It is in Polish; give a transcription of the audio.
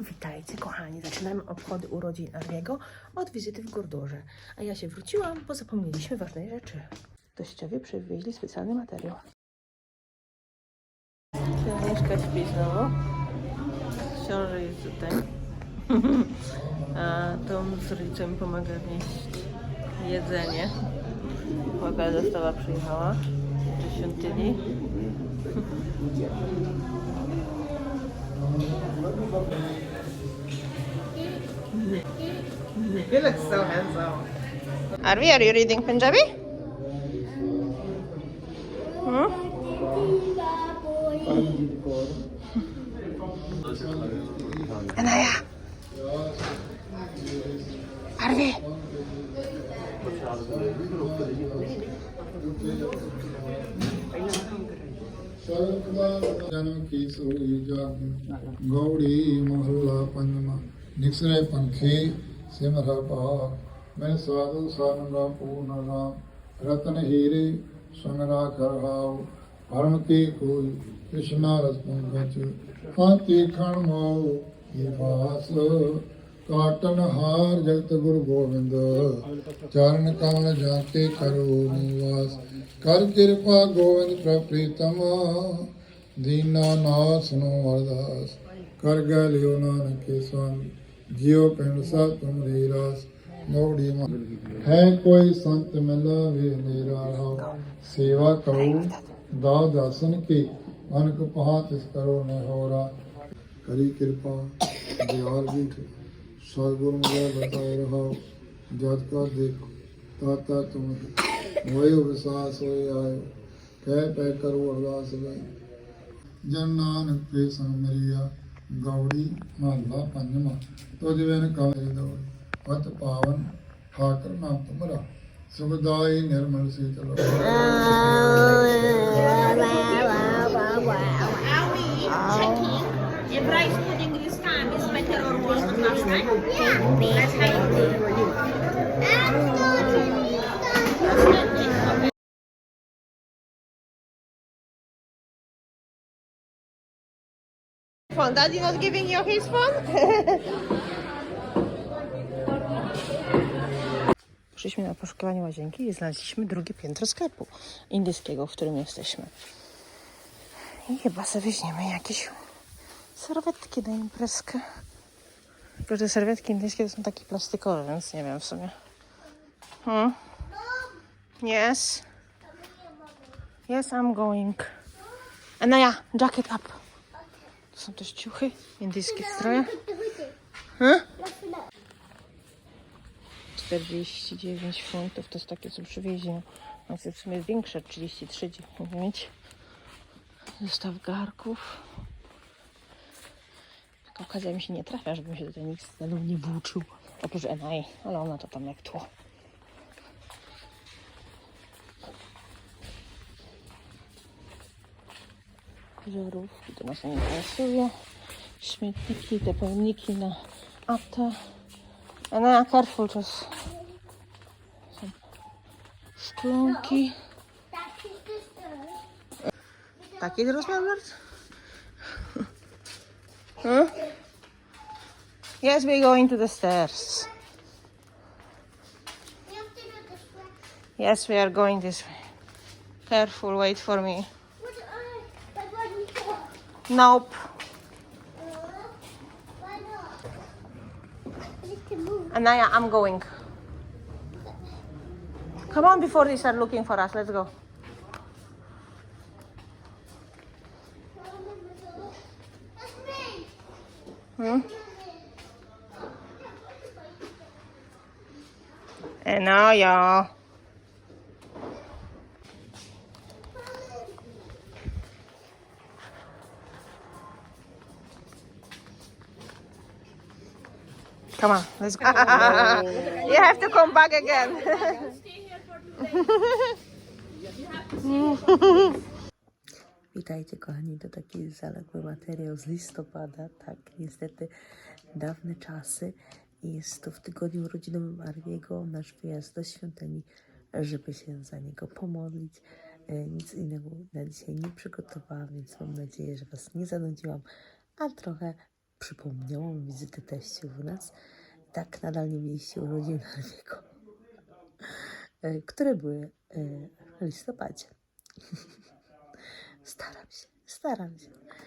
Witajcie kochani, zaczynamy obchody urodzin Arwiego od wizyty w Gordorze. A ja się wróciłam, bo zapomnieliśmy ważnej rzeczy. Teściowie przywieźli specjalny materiał. Księżniczka śpi znowu. Książę jest tutaj. A Tom z rodzicem pomaga nieść jedzenie. Uwaga, dostawa przyjechała do świątyni. You look so handsome. Arvi, are you reading Punjabi? Hmm? Anaya. Arvi. ਜਨਮ ਕੀ ਸੋਈ ਜਾਗ ਗੌੜੀ ਮਹੱਲਾ ਪੰਜਵਾਂ ਨਿਕਸਰੇ ਪੰਖੀ ਸਿਮਰ ਪਾ ਮੈਂ ਸਾਧੂ ਸੰਗਾ ਪੂਰਨ ਰਾਮ ਰਤਨ ਹੀਰੇ ਸੁਨਰਾ ਕਰਹਾਉ ਪਰਮ ਕੀ ਕੋਈ ਕ੍ਰਿਸ਼ਨਾ ਰਸ ਪੰਗਚ ਕਾਂਤੀ ਖਣ ਮੋ ਨਿਵਾਸ ਕਾਟਨ ਹਾਰ ਜਗਤ ਗੁਰੂ ਗੋਬਿੰਦ, ਚਰਨ ਕਮਲ ਕੇ ਕਰੋ ਨਿਵਾਸ, ਕਰ ਕਿਰਪਾ ਗੋਬਿੰਦ ਪ੍ਰਪ੍ਰੀਤਮ ਦੀਨਾ ਨਾਥ ਨੂੰ ਅਰਦਾਸ, ਕਰ ਗਏ ਲਿਓ ਨਾਨਕ ਕੇ ਜਿਉ ਪਿੰਡ ਸਾ ਤੁਮਰੀ ਰਾਸ ਮੋੜੀ ਹੈ ਕੋਈ ਸੰਤ ਮਿਲਾ ਵੇ ਮੇਰਾ ਰਾਹ, ਸੇਵਾ ਕਰੋ ਦਾ ਦਾਸਨ ਕੀ, ਅਨਕ ਪਹਾ ਤਿਸ ਕਰੋ ਨੇ ਹੋਰਾ। ਕਰੀ ਕਿਰਪਾ, ਦਿਆਲ ਵੀ ਸਤਿਗੁਰੂ ਮੇਰੇ ਬਤਾਏ ਰਹਾਓ ਜਦ ਕਾ ਦੇਖੋ ਤਾਤਾ ਤੁਮ ਹੋਏ ਵਿਸਾਸ ਹੋਏ ਆਇਓ ਕਹਿ ਪੈ ਕਰੋ ਅਰਦਾਸ ਗਏ ਜਨ ਨਾਨਕ ਕੇ ਸੰਗ ਗੌੜੀ ਮਹੱਲਾ ਪੰਜਵਾਂ ਤੁਜ ਵੇਨ ਕਾਲੇ ਦੋਇ ਪਤ ਪਾਵਨ ਠਾਕਰ ਨਾਮ ਤੁਮਰਾ ਸੁਖਦਾਈ ਨਿਰਮਲ ਸੀਤਲ Еврейский Чингисхан, без материала, можно сказать? Нет. Phone. Daddy not giving you his phone? Poszliśmy na poszukiwanie łazienki i znaleźliśmy drugie piętro sklepu indyjskiego, w którym jesteśmy. I chyba sobie weźmiemy jakieś serwetki na imprezkę. Tylko, że serwetki indyjskie to są takie plastikowe, więc nie wiem w sumie. Hmm? Yes. Yes, I'm going. Anaya, jacket up. To są też ciuchy, indyjskie stroje. Hmm? 49 funtów to jest takie, co przywieźli. No, w sumie większe, 33 mogę mieć. Zestaw garków. Taka okazja mi się nie trafia, żebym się tutaj nikt mną nie włóczył. Oprócz Enai, ale ona to tam jak tło. Żarówki to nas nie interesuje. Śmietniki, te pojemniki na atę. Ena, careful, to. Są szklonki. Taki rozmiar? Huh? Hmm? Yes, we're going to the stairs. Yes, we are going this way. Careful, wait for me. Nope. Anaya, I'm going. Come on before they start looking for us. Let's go. Hmm? Anaya. Come on, let's go. you have to come back again. Witajcie kochani, to taki zaległy materiał z listopada, tak, niestety dawne czasy. Jest to w tygodniu urodzinowym Arwiego, nasz wyjazd do świątyni, żeby się za niego pomodlić. E, Nic innego na dzisiaj nie przygotowałam, więc mam nadzieję, że Was nie zanudziłam. a trochę przypomniało mi wizytę teściów u nas. Tak, nadal nie mieliście urodzin Harvey'ego, które były e, w listopadzie. Staram się, staram się.